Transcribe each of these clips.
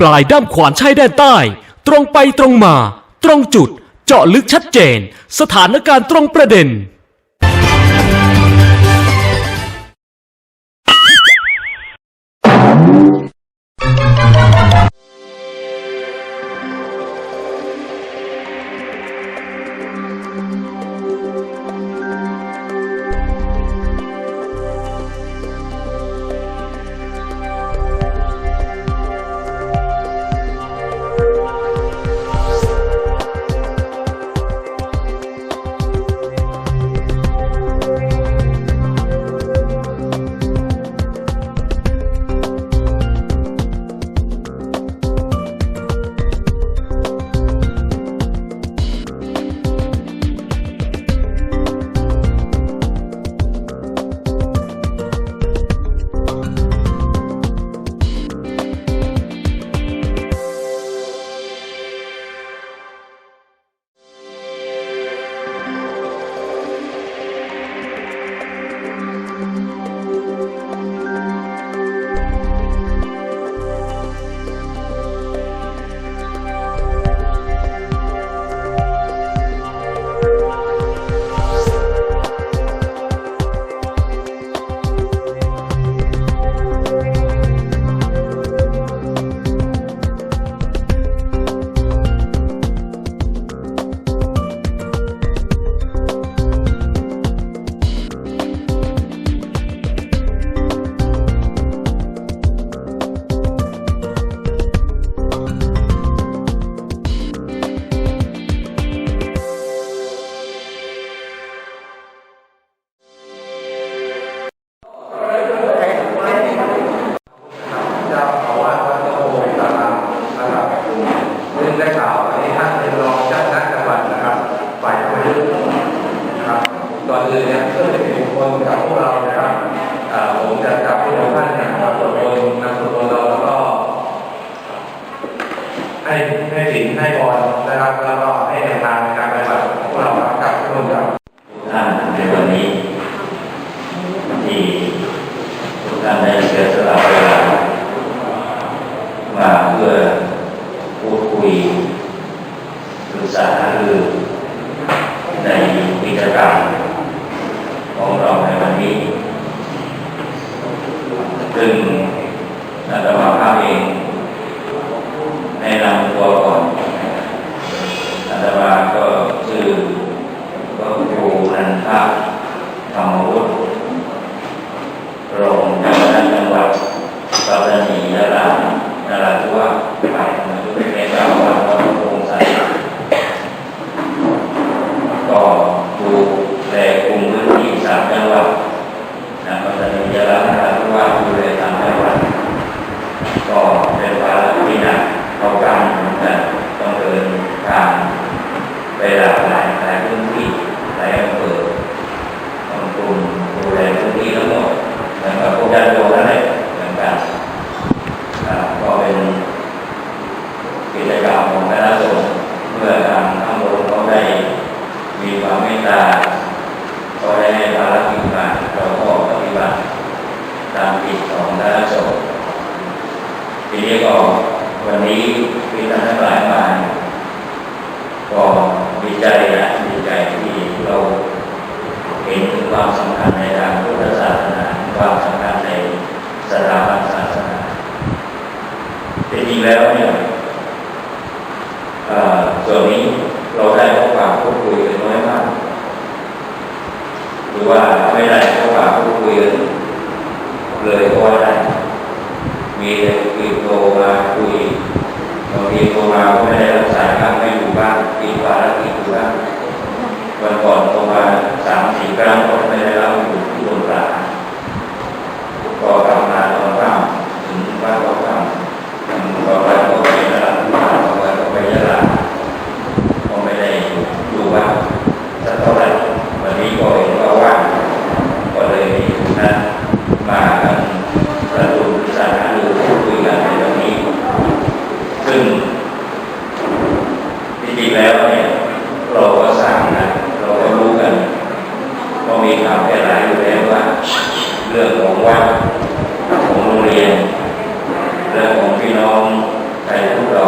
ปลายด้ามขวานชายแดนใต้ ตรงไปตรงมา ตรงจุด เจาะลึกชัดเจน สถานการณ์ตรงประเด็น ครับก่อนอื่นเนี่ยเพื่อเป็นบุคคลกับพวกเรานะครับผมจะจับพวกท่านเนี่ยมาตรวจคนนำตัวเราแล้วก็ให้ให้สินให้บอลนะครับแล้วก็ให้แนวทางในการปฏิบัติของพวกเราครับกับร่วมกับท่านในวันนี้ที่ทุกท่านได้เสียสละเวลามาเพื่อพูดคุยปรึกษาหารือในกิจกรรมของเราในวันนี้ ซึ่งอาตมาภาพเองในนำตัวก่อนอาตมาก็ชื่อ ก็ครูนันทะธรรมวุฒิรองเจ้าคณะจังหวัดปัตตานียะลานราธิวาสฝ่ายธรรมยุทธในเจ้าวัดวัดโพงใสก็ดูแลกลุ่มพื้นที่สามจังหวัดนะปัตตานียะลานราธิวาสดูแลสามจังหวัดก็เป็นภาระที่หนักเอาการเหมือนกันต้องเดินทาง ไปหลากหลายหลายพื้นที่หลายอำเภอต้องกลุ่มดูแลพื้นที่ทั้งหมดเหมือนกับพวกญาติโยมนั่นแหละเหมือนกันอ่าก็ เป็นกิจกรรมของคณะสงฆ์เมื่อทางทั้งหมดเขาได้มีความเมตตาก็ได้ให้ภารกิจมาเราก็ปฏิบัติตามกิจของคณะสงฆ์ทีนี้ก็วันนี้ที่ท่านทั้งหลายมาก็ดีใจนะดีใจที่เราเห็นถึงความสำคัญในทางพุทธศาสนาความสำคัญในสถาบันศาสนาจริงๆ แล้วเนี่ยเอ่อส่วนนี้เราได้พบปะพูดคุยกันน้อยมากหรือว่าไม่ได้พบปะพูดคุยกันเลยก็ว่าได้มีแต่คุยโทรมาคุยบางทีโทรมาก็ไม่ได้รับสายบ้างไม่อยู่บ้างติดภารกิจอยู่บ้างวันก่อนโทรมาสามสี่ครั้งก็ไม่ได้รับอยู่ที่โรงพยาบาลก็ทำง มาแต่หลายอยู่แล้วว่า เรื่องของวัดของโรงเรียนเรื่องของพี่น้องในทุกดรา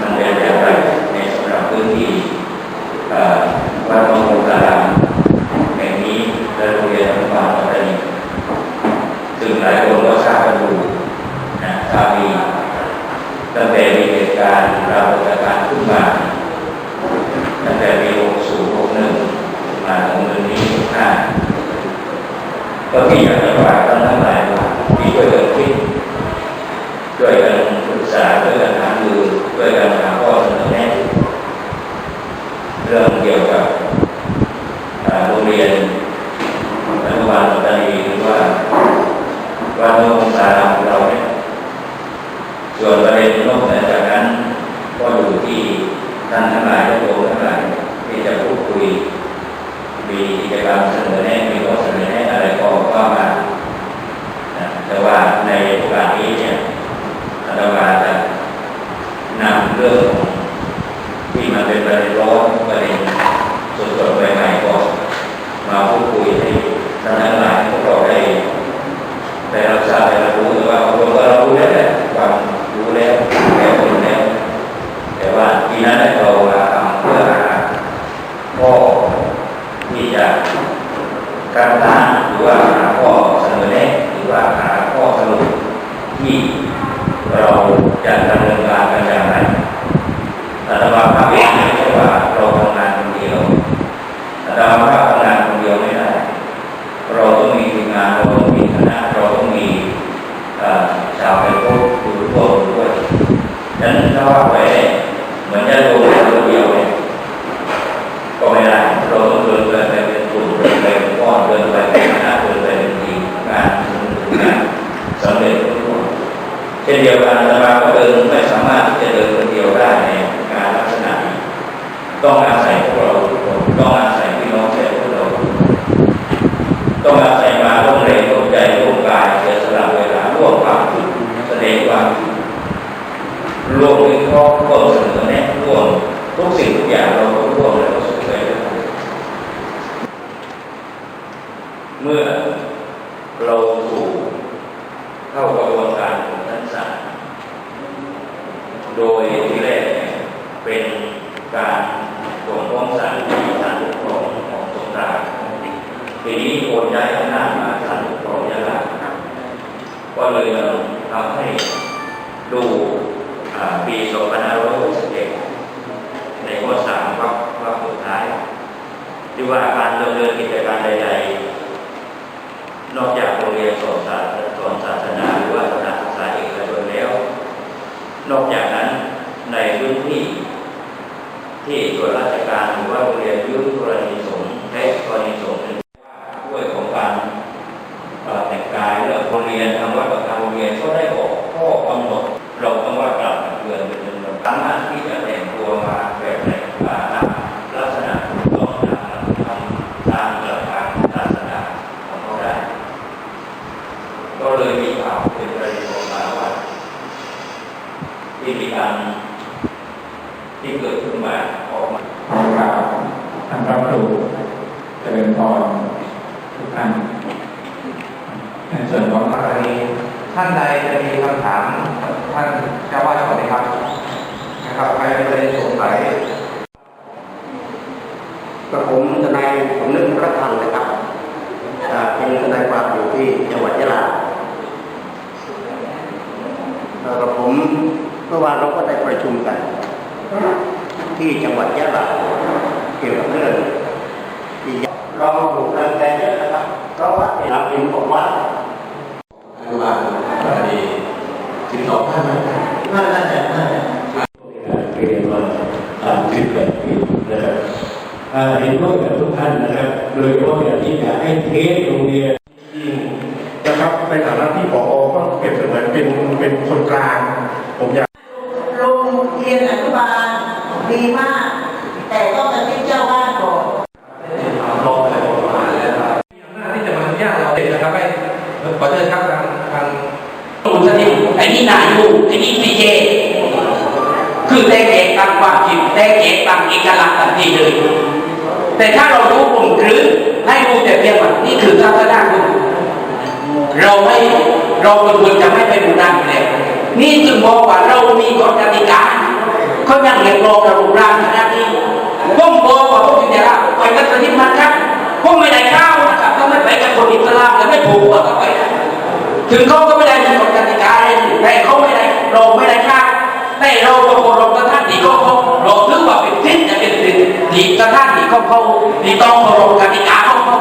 มันเป็นอย่างไรในสำหรับพื้นที่วัดบางโพตารามแห่งนี้และโรงเรียนอนุบามปัตตานี่ถึงหลายคนก็ทราบกันอยู่นะทราบดีตั้งแต่มีเหตุการณ์ปรากฏการณ์ขึ้นมา ก็มีอย่ากจะฝากท่านทั้งหลายว่าที่ช่วยกันคิดช่วยกันปรึกษาช่วยกันหารือช่วยกันหาข้อเสนอแนะเรื่องเกี่ยวกับโรงเรียนอนุบาลตานีหรือว่าวันโนองศาของเราเนี่ยส่วนประเด็นนอกเหนือจากนั้นก็อยู่ที่ท่านทั้งหลายและโยมทั้งหลายที่จะพูดคุย มีกิจกรรมเสนอแนะมีข้อเสนอแนะอะไรก็ว่ามานะ แต่ว่าในโอกาสนี้เนี่ยอาตมาจะนำเรื่องที่มันเป็นประเด็นร้อนประเด็นสดๆใหม่ๆก็มาพูดคุยให้ท่านทั้งหลายพวกเราได้ได้รับทราบได้รับรู้แต่ว่าบางคนก็รับรู้แล้วแหละความรู้แล้วแล้วคนแล้ว แต่ว่าทีนั้นเราทำเพื่อหาข้อที่จะการต้านหรือว่าหาข้อเสนอแนะหรือว่าหาข้อสรุปที่เราจะดำเนินการกันอย่างไรอาตมาภาพเองไม่ใช่ว่าเราทำงานคนเดียวอาตมาภาพทำงานคนเดียวไม่ได้ เราต้องมีทีมงานเราต้องมีคณะเราต้องมีเอ่อชาวไทยพุทธอยู่ร่วมด้วย ฉะนั้นถ้าว่าไปเหมือนจะลงคนเดียวเนี่ยก็ไม่ได้เราต้องเดินไปเป็นกลุ่มเดินไปเป็นก้อนเดินไปเป็นคณะเดินไปเป็นทีมงานงานสำเร็จทุกคนเช่นเดียวกัน อาตมาก็เดินไม่สามารถที่จะเดินคนเดียวได้ในงานลักษณะนี้ต้องอาศัยพวกเราทุกคนต้องอาศัยพี่น้องแค่พวกเราทุกคนต้องอาศัยมาร่วมแรงร่วมใจร่วมกายเสียสละเวลาร่วมความคิดแสดงความคิด รวมถึงข้อข้อเสนอแนะร่วมทุกสิ่งทุกอย่างเราก็ร่วมแล้วก็สุดใจด้วยกันเมื่อเราถูกเข้ากระบวนการของท่านศาลโดยที่แรกเนี่ยเป็นการส่งฟ้องศาลที่ศาลปกครองของสงขลาทีนี้โอนย้ายอำนาจมาศาลปกครองยะลาก็ เลยทำให้ดูอ่าปี2561ในข้อ3วรรควรรคสุดท้าย ที่ว่าการดำเนินกิจการใด ๆ นอกจากโรงเรียนสอนศาสสอนศาสนาหรือว่าสถานศึกษาเอกชนแล้ว นอกจากนั้นในพื้นที่ที่ส่วนราชการหรือว่าโรงเรียนยุทธกรณีสงฆ์และกรณีสงฆ์ด้วยของการ เอ่อแต่งกายเรื่องโรงเรียนทำวัดประจำโรงเรียนก็ได้ออกข้อกำหนด เราต้องว่ากล่าวตักเตือนเป็นจำนวนสามารถที่จะแต่งตัวมาแบบไหนมาตามลักษณะถูกต้องตามทำตามหลักการศาสนาของเขาได้ ก็เลยมีข่าวเป็นประเด็นออกมาว่าที่มีการที่เกิดขึ้นมาออกมา ครับท่านพระครูเจริญพรทุกท่านในส่วนของ กรณีท่านใดจะมีคำถามท่านเจ้าวาดก่อนเลยครับนะครับใครมีประเด็นสงสัย กับ ผมนายผมนึกพระพันนะครับเป็นทนายความอยู่ที่จังหวัดยะลาแล้วกับผมเมื่อวานเราก็ได้ประชุมกัน ที่จังหวัดยะลาเกี่ยวกับเรื่องที่เราถูกรังแกเยอะนะครับเพราะว่าเราเป็นบอกว่าคือวาพอดีติดต่อได้ไหมน่าจะน่าจะ เรียนมาตามคลิปแบบนี้นะครับอ่า เห็นด้วยกับทุกท่านนะครับ โดยเฉพาะอย่างที่อยากให้เทสโรงเรียนนะครับในฐานะที่ผอก็เปรียบเสมือนเป็นเป็นคนกลาง ผมอยากโรงเรียนอนุบาลดีมาก แต่ต้องไปที่เจ้าบ้านก่อนลงอะไรประมาณนี้นะครับหน้าที่จะมาอนุญาตเราเด็กนะครับให้ขอเชิญครับทางทางตูสติไอ้นี่นายอยู่ไอ้นี่ซีเจคือแต่เกตตามความคิดแต่เกตตามเอกลักษณ์ทันทีเลย แต่ถ้าเรารู้กลุ่มหรือให้รู้แต่เพียงว่านี่คือทัศนคติเราไม่เราควรจะไม่ไปบูรณาอยู่แล้วนี่จึงบอกว่าเรามีกฎกติกาเขายังเรียกร้องเราบูรณาขนาดนี้ผมบอกว่าผมจะรับไปกันสนิทมันครับผมไม่ได้ข้าวนะครับถ้าไม่ไปกับคนอิสลามจะไม่ผูกก็ไปถึงเขาก็ไม่ได้มีกฎกติกาอะไรแต่เขาไม่ได้เราไม่ได้ค่เราขอ หลีกระทั่งเขาที่ต้องเคารพกติกาของเขา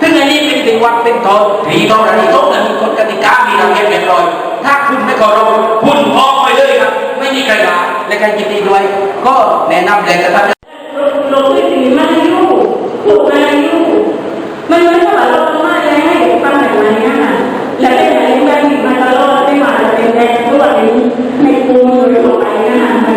ถึงอันนี้เป็นถึงวัดเป็นทอนที่ต้องระดับต้องมีกฎกติกามีระเบียบเรียบร้อย ถ้าคุณไม่เคารพคุณออกไปเลยครับ ไม่มีใครมาและใครยินดีด้วย ก็แนะนำเลยกระทำลงที่สีมันอยู่ถูกมาอยู่มันไม่ใช่ว่าเรามาแรงให้ฟังแบบนี้ค่ะและได้ไหนแบบนี้มาตลอดได้มาเป็นแรงด้วยในกลุ่มโดยทั่วไปนะคะมัน